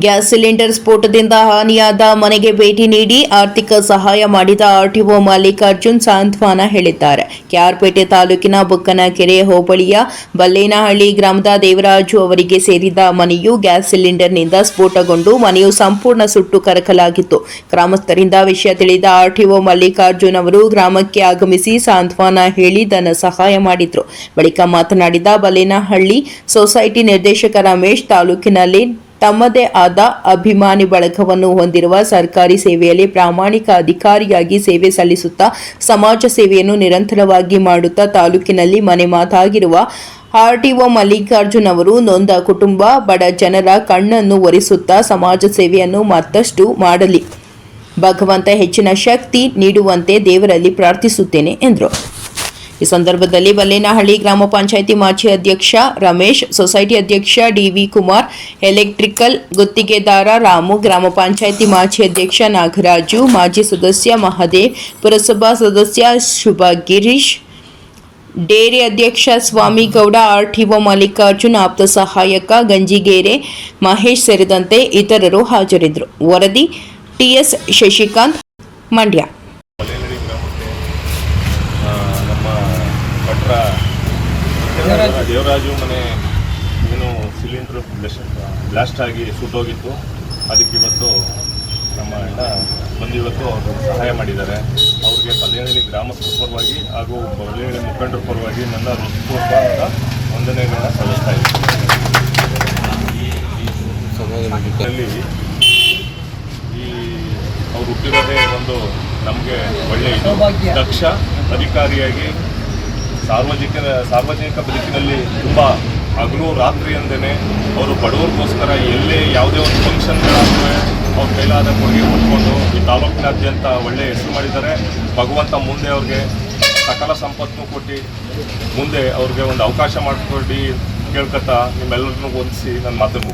Gas cylinder ಸ್ಫೋಟದಿಂದ ಹಾನಿಯಾದ ಮನೆಗೆ ಭೇಟಿ ನೀಡಿ ಆರ್ಥಿಕ ಸಹಾಯ ಮಾಡಿದ ಆರ್ಟಿಒ ಮಲ್ಲಿಕಾರ್ಜುನ್ ಸಾಂತ್ವಾನ ಹೇಳಿದ್ದಾರೆ. ಕೆಆರ್ಪೇಟೆ ತಾಲೂಕಿನ ಬುಕ್ಕನಕೆರೆ ಹೋಬಳಿಯ ಬಲ್ಲೇನಹಳ್ಳಿ ಗ್ರಾಮದ ದೇವರಾಜು ಅವರಿಗೆ ಸೇರಿದ ಮನೆಯು ಗ್ಯಾಸ್ ಸಿಲಿಂಡರ್ನಿಂದ ಸ್ಫೋಟಗೊಂಡು ಮನೆಯು ಸಂಪೂರ್ಣ ಸುಟ್ಟು ಕರಕಲಾಗಿತ್ತು. ಗ್ರಾಮಸ್ಥರಿಂದ ವಿಷಯ ತಿಳಿದ ಆರ್ಟಿಒ ಮಲ್ಲಿಕಾರ್ಜುನ್ ಅವರು ಗ್ರಾಮಕ್ಕೆ ಆಗಮಿಸಿ ಸಾಂತ್ವಾನ ಹೇಳಿ ಧನ ಸಹಾಯ ಮಾಡಿದರು. ಬಳಿಕ ಮಾತನಾಡಿದ ಬಲ್ಲೇನಹಳ್ಳಿ ಸೊಸೈಟಿ ನಿರ್ದೇಶಕ ರಮೇಶ್ ತಾಲೂಕಿನಲ್ಲಿ ತಮ್ಮದೇ ಆದ ಅಭಿಮಾನಿ ಬಳಗವನ್ನು ಹೊಂದಿರುವ ಸರ್ಕಾರಿ ಸೇವೆಯಲ್ಲಿ ಪ್ರಾಮಾಣಿಕ ಅಧಿಕಾರಿಯಾಗಿ ಸೇವೆ ಸಲ್ಲಿಸುತ್ತಾ ಸಮಾಜ ಸೇವೆಯನ್ನು ನಿರಂತರವಾಗಿ ಮಾಡುತ್ತಾ ತಾಲೂಕಿನಲ್ಲಿ ಮನೆ ಮಾತಾಗಿರುವ ಆರ್ಟಿಒ ಮಲ್ಲಿಕಾರ್ಜುನ್ ಅವರು ನೊಂದ ಕುಟುಂಬ, ಬಡ ಜನರ ಕಣ್ಣನ್ನು ಒರೆಸುತ್ತಾ ಸಮಾಜ ಸೇವೆಯನ್ನು ಮತ್ತಷ್ಟು ಮಾಡಲಿ. ಭಗವಂತ ಹೆಚ್ಚಿನ ಶಕ್ತಿ ನೀಡುವಂತೆ ದೇವರಲ್ಲಿ ಪ್ರಾರ್ಥಿಸುತ್ತೇನೆ, ಎಂದರು. ಈ ಸಂದರ್ಭದಲ್ಲಿ ಬಲ್ಲೇನಹಳ್ಳಿ ಗ್ರಾಮ ಪಂಚಾಯಿತಿ ಮಾಜಿ ಅಧ್ಯಕ್ಷ ರಮೇಶ್, ಸೊಸೈಟಿ ಅಧ್ಯಕ್ಷ ಡಿವಿ ಕುಮಾರ್, ಎಲೆಕ್ಟ್ರಿಕಲ್ ಗುತ್ತಿಗೆದಾರ ರಾಮು, ಗ್ರಾಮ ಪಂಚಾಯಿತಿ ಮಾಜಿ ಅಧ್ಯಕ್ಷ ನಾಗರಾಜು, ಮಾಜಿ ಸದಸ್ಯ ಮಹದೇವ್ ಪುರಸಭಾ ಸದಸ್ಯ ಶುಭ ಗಿರೀಶ್, ಡೇರಿ ಅಧ್ಯಕ್ಷ ಸ್ವಾಮಿಗೌಡ ಒ ಮಲ್ಲಿಕಾರ್ಜುನ್, ಆಪ್ತ ಸಹಾಯಕ ಗಂಜಿಗೇರೆ ಮಹೇಶ್ ಸೇರಿದಂತೆ ಇತರರು ಹಾಜರಿದ್ದರು. ವರದಿ ಟಿಎಸ್ ಶಶಿಕಾಂತ್ ಮಂಡ್ಯ ಮಲೆನಡಿ ಗ್ರಾಮಕ್ಕೆ ಆ, ನಮ್ಮ ದೇವರಾಜು ಮನೆ ಏನು ಸಿಲಿಂಡ್ರ್ ಬ್ಲಾಸ್ಟ್ ಆಗಿ ಸುಟ್ಟೋಗಿತ್ತು ಅದಕ್ಕೆ ಇವತ್ತು ನಮ್ಮ ಎಲ್ಲ ಬಂದಿವತ್ತು ಅವರು ಸಹಾಯ ಮಾಡಿದ್ದಾರೆ. ಅವ್ರಿಗೆ ಬಲ್ಲೇನಹಳ್ಳಿ ಗ್ರಾಮಸ್ಥರ ಪರವಾಗಿ ಹಾಗೂ ಬಲ್ಲೇನಹಳ್ಳಿ ಮುಖಂಡರ ಪರವಾಗಿ ನನ್ನ ಹೃತ್ಪೂರ್ವಕ ವಂದನೆಗಳನ್ನ ಸಲ್ಲಿಸ್ತಾ ಇದ್ದೀನಿ. ಈ ಅವ್ರು ಹುಟ್ಟಿರೋದೇ ಒಂದು ನಮಗೆ ಒಳ್ಳೆಯ ದಕ್ಷ ಅಧಿಕಾರಿಯಾಗಿ ಸಾರ್ವಜನಿಕ ಸಾರ್ವಜನಿಕ ಬದುಕಿನಲ್ಲಿ ತುಂಬ ಹಗಲು ರಾತ್ರಿ ಅಂದೇನೆ ಅವರು ಬಡವರಿಗೋಸ್ಕರ ಎಲ್ಲೇ ಯಾವುದೇ ಒಂದು ಫಂಕ್ಷನ್ಗಳಾದರೆ ಅವ್ರ ಕೈಲಾದ ಕೊಡುಗೆ ಕೊಟ್ಕೊಂಡು ಈ ತಾಲೂಕಿನಾದ್ಯಂತ ಒಳ್ಳೆಯ ಹೆಸರು ಮಾಡಿದ್ದಾರೆ. ಭಗವಂತ ಮುಂದೆ ಅವ್ರಿಗೆ ಸಕಲ ಸಂಪತ್ತು ಕೊಟ್ಟು ಮುಂದೆ ಅವ್ರಿಗೆ ಒಂದು ಅವಕಾಶ ಮಾಡಿಕೊಡಿ ಕೇಳ್ಕೊತಾ ನಿಮ್ಮೆಲ್ಲರನ್ನೂ ಹೊಂದಿಸಿ ನನ್ನ ಮಾತನ್ನು